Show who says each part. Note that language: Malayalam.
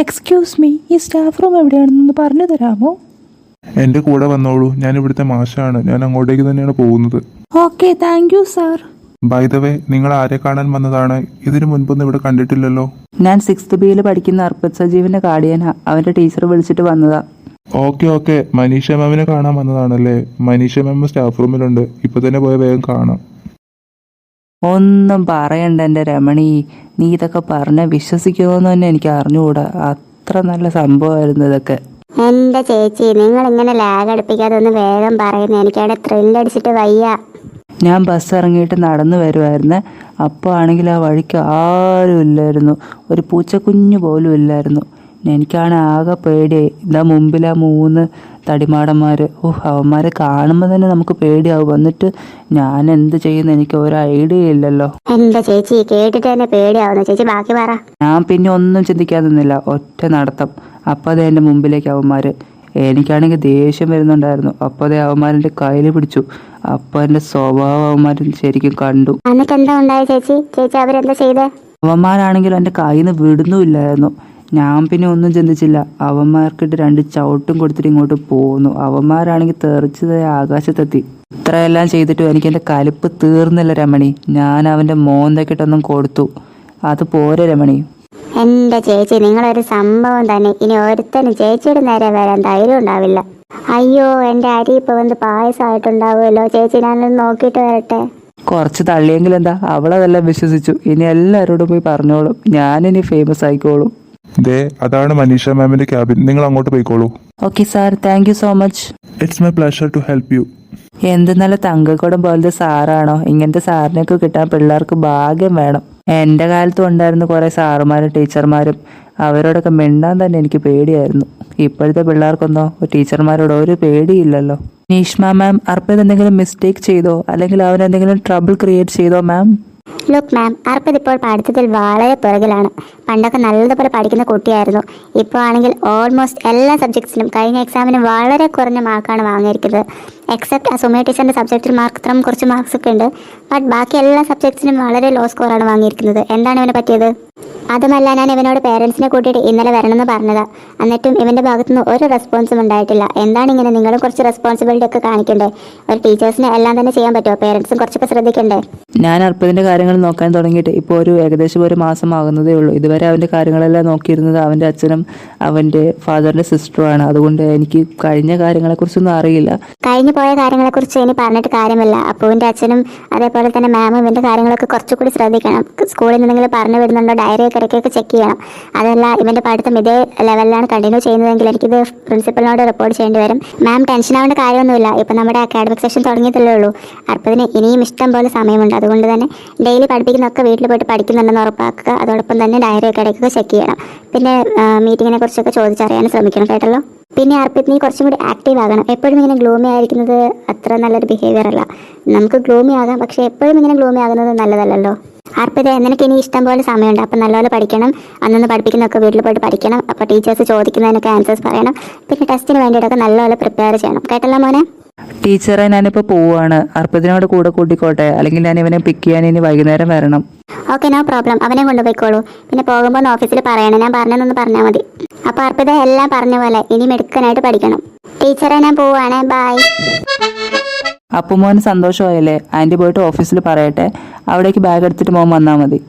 Speaker 1: എക്സ്ക്യൂസ് മീ ഈ സ്റ്റാഫ് റൂം എവിടെയാണെന്നൊന്ന് പറഞ്ഞു തരാമോ?
Speaker 2: എന്റെ കൂടെ വന്നോളൂ. ഞാൻ ഇവിടുത്തെ മാഷാണ്. ഞാൻ അങ്ങോട്ടേക്ക് തന്നെയാണ് പോകുന്നത്.
Speaker 1: Okay thank you sir
Speaker 2: by the way നിങ്ങൾ ആരെ കാണാൻ വന്നതാണ്? ഇതിനു മുൻപൊന്നും ഇവിടെ കണ്ടിട്ടില്ലല്ലോ.
Speaker 1: ഞാൻ സിക്സ്ത് ബിയിൽ പഠിക്കുന്ന അർപ്പത് സജീവിന്റെ ഗാർഡിയനാ അവന്റെ ടീച്ചർ വിളിച്ചിട്ട് വന്നതാ.
Speaker 2: ഓക്കെ ഓക്കെ മനീഷ മാമിനെ കാണാൻ വന്നതാണല്ലേ? മനീഷ മാം സ്റ്റാഫ് റൂമിലുണ്ട് ഇപ്പൊ തന്നെ പോയ വേഗം കാണാം.
Speaker 1: ഒന്നും പറയണ്ട എന്റെ രമണി. നീ ഇതൊക്കെ പറഞ്ഞാൽ വിശ്വസിക്കുമോന്ന് തന്നെ എനിക്ക് അറിഞ്ഞുകൂടാ. അത്ര നല്ല സംഭവമായിരുന്നു ഇതൊക്കെ.
Speaker 3: എന്റെ ചേച്ചി നിങ്ങൾ ഇങ്ങനെ ലാഗ് അടുപ്പിക്കാതെ ഒന്ന് വേഗം പറയുന്നു. എനിക്കവിടെ ത്രില്ലടിച്ചിട്ട് വയ്യ.
Speaker 1: ഞാൻ ബസ് ഇറങ്ങിയിട്ട് നടന്നു വരുമായിരുന്നു അപ്പോൾ ആണെങ്കിൽ ആ വഴിക്ക് ആരും ഇല്ലായിരുന്നു ഒരു പൂച്ചക്കുഞ്ഞു പോലും ഇല്ലായിരുന്നു. എനിക്കാണ് ആകെ പേടിയായി ഇതാ മുമ്പിൽ ആ മൂന്ന് തടിമാടന്മാർ ഓ അവന്മാരെ കാണുമ്പോൾ തന്നെ നമുക്ക് പേടിയാവും. എന്നിട്ട് ഞാൻ എന്ത് ചെയ്യുന്ന എനിക്ക് ഒരു ഐഡിയ ഇല്ലല്ലോ.
Speaker 3: എന്താ ചേച്ചി? കേട്ടിട്ട് തന്നെ പേടിയാവുന്നു. ചേച്ചി ബാക്കി പറ.
Speaker 1: ഞാൻ പിന്നെ ഒന്നും ചിന്തിക്കാൻ നിന്നില്ല. ഒറ്റ നടത്തം. അപ്പോൾ അതേ എന്റെ മുമ്പിലേക്ക് അവന്മാർ എനിക്കാണെങ്കിൽ ദേഷ്യം വരുന്നുണ്ടായിരുന്നു. അപ്പോൾ അതേ അവന്മാരെ കയ്യിൽ പിടിച്ചു. അപ്പോൾ എന്റെ സ്വഭാവം അവന്മാരിൽ ശരിക്കും കണ്ടു.
Speaker 3: എന്നിട്ട് എന്താ ഉണ്ടായ ചേച്ചി? ചേച്ചി അവരെന്താ ചെയ്തേ?
Speaker 1: അവന്മാരാണെങ്കിലും എന്റെ കയ്യിൽ നിന്ന് വിടുന്നുമില്ലായിരുന്നു. ഞാൻ പിന്നെ ഒന്നും ചിന്തിച്ചില്ല. അവന്മാർക്കിട്ട് രണ്ട് ചവിട്ടും കൊടുത്തിട്ട് ഇങ്ങോട്ട് പോന്നു. അവന്മാരാണെങ്കിൽ തെറിച്ചത് ആകാശത്തെത്തി. ഇത്രയെല്ലാം ചെയ്തിട്ടും എനിക്ക് എന്റെ കലിപ്പ് തീർന്നില്ല രമണി. ഞാൻ അവന്റെ മോന്തക്കിട്ടൊന്നും കൊടുത്തു. അത് പോരെ രമണി.
Speaker 3: എന്റെ ചേച്ചി നിങ്ങളൊരു സംഭവം തന്നെ. ഇനി ഒരുത്തനും ചേച്ചിയുടെ നേരെ വരാൻ ധൈര്യം ഉണ്ടാവില്ല. അയ്യോ എന്റെ അരി ഇപ്പൊ വന്ന് പായസമായിട്ടുണ്ടാവുമല്ലോ. ചേച്ചി ഞാനൊന്ന് നോക്കിയിട്ട് വരട്ടെ.
Speaker 1: കുറച്ച് തള്ളിയെങ്കിൽ എന്താ അവളതെല്ലാം വിശ്വസിച്ചു. ഇനി എല്ലാവരോടും പോയി പറഞ്ഞോളും. ഞാനിനി ഫേമസ് ആയിക്കോളും.
Speaker 2: ദേ അതാണ് മനീഷ മാമിന്റെ ക്യാബിൻ. നിങ്ങൾ അങ്ങോട്ട് പോയിക്കോളൂ.
Speaker 1: Okay sir thank you so much
Speaker 2: it's my pleasure to help you
Speaker 1: എന്ത് നല്ല തങ്കക്കുടം പോലത്തെ സാറാണോ. ഇങ്ങനത്തെ സാറിനൊക്കെ കിട്ടാൻ പിള്ളേർക്ക് ഭാഗ്യം വേണം. എന്റെ കാലത്തും ഉണ്ടായിരുന്നു കുറേ സാറുമാരും ടീച്ചർമാരും. അവരോടൊക്കെ മിണ്ടാൻ തന്നെ എനിക്ക് പേടിയായിരുന്നു. ഇപ്പോഴത്തെ പിള്ളേർക്കൊന്നോ ടീച്ചർമാരോട് ഒരു പേടിയില്ലല്ലോ. നീഷ്മ മാം അർപ്പിത് എന്തെങ്കിലും മിസ്റ്റേക്ക് ചെയ്തോ? അല്ലെങ്കിൽ അവൻ എന്തെങ്കിലും ട്രബിൾ ക്രിയേറ്റ് ചെയ്തോ മാം
Speaker 3: ലുക്ക് മാം അർപ്പിത് ഇപ്പോൾ പഠിത്തത്തിൽ വളരെ പുറകിലാണ്. പണ്ടൊക്കെ നല്ലതുപോലെ പഠിക്കുന്ന കുട്ടിയായിരുന്നു. ഇപ്പോൾ ആണെങ്കിൽ ഓൾമോസ്റ്റ് എല്ലാ സബ്ജക്ട്സിലും കഴിഞ്ഞ എക്സാമിന് വളരെ കുറഞ്ഞ മാർക്കാണ് വാങ്ങിയിരിക്കുന്നത്. എക്സെപ്റ്റ് ആ സുമേ ടീച്ചറിന്റെ സബ്ജക്റ്റിൽ മാത്രം കുറച്ച് മാർക്സ് ഒക്കെ ഉണ്ട്. ബട്ട് ബാക്കി എല്ലാ സബ്ജക്ട്സിനും വളരെ ലോ സ്കോറാണ് വാങ്ങിയിരിക്കുന്നത്. എന്താണ് ഇവനെ പറ്റിയത്? അതുമല്ല ഞാൻ ഇവനോട് പേരൻസിനെ കൂട്ടിയിട്ട് ഇന്നലെ വരണമെന്ന് പറഞ്ഞതാ. എന്നിട്ടും ഇവന്റെ ഭാഗത്തുനിന്ന് ഒരു റെസ്പോൺസും ഉണ്ടായിട്ടില്ല. എന്താണ് ഇങ്ങനെ നിങ്ങളും കുറച്ച് റെസ്പോൺസിബിലിറ്റി ഒക്കെ കാണിക്കണ്ടേ? ഒരു ടീച്ചേഴ്സിനെ എല്ലാം തന്നെ ചെയ്യാൻ പറ്റുമോ? പേരൻസും കുറച്ചൊക്കെ ശ്രദ്ധിക്കണ്ടേ?
Speaker 1: ഞാൻ അർപ്പതിന്റെ കാര്യങ്ങൾ നോക്കാൻ തുടങ്ങിയിട്ട് ഇപ്പോൾ ഒരു ഏകദേശം ഒരു മാസം ആകുന്നതേ ഉള്ളൂ. ഇതുവരെ അവന്റെ കാര്യങ്ങളെല്ലാം നോക്കിയിരുന്നത് അവന്റെ അച്ഛനും അവന്റെ ഫാദറിന്റെ സിസ്റ്ററുമാണ് അതുകൊണ്ട് എനിക്ക് കഴിഞ്ഞ കാര്യങ്ങളെക്കുറിച്ചൊന്നും അറിയില്ല.
Speaker 3: കഴിഞ്ഞു പോയ കാര്യങ്ങളെക്കുറിച്ച് ഇനി പറഞ്ഞിട്ട് കാര്യമില്ല. അപ്പുവിന്റെ അച്ഛനും അതേപോലെ തന്നെ മാമും ഇവന്റെ കാര്യങ്ങളൊക്കെ കുറച്ചുകൂടി ശ്രദ്ധിക്കണം. സ്കൂളിൽ നിന്നെങ്കിലും പറഞ്ഞു വിടുന്നുണ്ടോ? ഡയറി ഒക്കെ ഇടയ്ക്കൊക്കെ ചെക്ക് ചെയ്യണം. അതല്ല ഇവന്റെ പഠിത്തം ഇതേ ലെവലിലാണ് കണ്ടിന്യൂ ചെയ്യുന്നതെങ്കിൽ എനിക്കിത് പ്രിൻസിപ്പലിനോട് റിപ്പോർട്ട് ചെയ്യേണ്ടി വരും. മാം ടെൻഷൻ ആവേണ്ട കാര്യമൊന്നുമില്ല. ഇപ്പം നമ്മുടെ അക്കാഡമിക് സെഷൻ തുടങ്ങിയതല്ലേ ഉള്ളൂ. അർപ്പതിന് ഇനിയും ഇഷ്ടം പോലെ സമയമുണ്ട്. അതുകൊണ്ട് തന്നെ ഡെയിലി പഠിപ്പിക്കുന്നതൊക്കെ വീട്ടിൽ പോയിട്ട് പഠിക്കുന്നുണ്ടെന്ന് ഉറപ്പാക്കുക. അതോടൊപ്പം തന്നെ ഡയറി ഒക്കെ ഇടയ്ക്കൊക്കെ ചെക്ക് ചെയ്യണം. പിന്നെ മീറ്റിങ്ങിനെ കുറിച്ചൊക്കെ ചോദിച്ചറിയാൻ ശ്രമിക്കണം കേട്ടല്ലോ. പിന്നെ അർപ്പിത് നീ കുറച്ചും കൂടി ആക്റ്റീവ് ആകണം. എപ്പോഴും ഇങ്ങനെ ഗ്ലൂമി ആയിരിക്കുന്നത് അത്ര നല്ലൊരു ബിഹേവിയർ അല്ല. നമുക്ക് ഗ്ലൂമി ആകാം. പക്ഷെ എപ്പോഴും ഇങ്ങനെ ഗ്ലൂമി ആകുന്നത് നല്ലതല്ലല്ലോ. അർപ്പിത നിനക്ക് ഇനി ഇഷ്ടം പോലെ സമയമുണ്ട്. അപ്പം നല്ലപോലെ പഠിക്കണം. അന്നൊന്ന് പഠിപ്പിക്കുന്നതൊക്കെ വീട്ടിൽ പോയിട്ട് പഠിക്കണം. അപ്പോൾ ടീച്ചേഴ്സ് ചോദിക്കുന്നതിനൊക്കെ ആൻസേഴ്സ് പറയണം. പിന്നെ ടെസ്റ്റിന് വേണ്ടിയിട്ടൊക്കെ നല്ലപോലെ പ്രിപ്പയർ ചെയ്യണം. കേട്ടല്ലോ മോനെ?
Speaker 1: ടീച്ചറെ ഞാനിപ്പോൾ പോവാണ്. അർപ്പിതിനോട് കൂടെ കൂട്ടിക്കോട്ടെ. അല്ലെങ്കിൽ ഞാൻ ഇവനെ പിക്ക് ചെയ്യാൻ ഇനി വൈകുന്നേരം വരണം.
Speaker 3: ഓക്കെ നോ പ്രോബ്ലം അവനെ കൊണ്ടുപോയിക്കോളൂ. പിന്നെ പോകുമ്പോൾ ഒന്ന് ഓഫീസിൽ പറയണം. ഞാൻ പറഞ്ഞതെന്ന് പറഞ്ഞാൽ മതി. അപ്പോൾ അർപ്പിത എല്ലാം പറഞ്ഞ പോലെ ഇനി മെടുക്കാനായിട്ട് പഠിക്കണം. ടീച്ചറെ ഞാൻ പോവാണേ. ബൈ
Speaker 1: അപ്പോൾ മോന് സന്തോഷമായല്ലേ? ആന്റി പോയിട്ട് ഓഫീസിൽ പറയട്ടെ. അവിടേക്ക് ബാഗ് എടുത്തിട്ട് മോൻ വന്നാൽ മതി.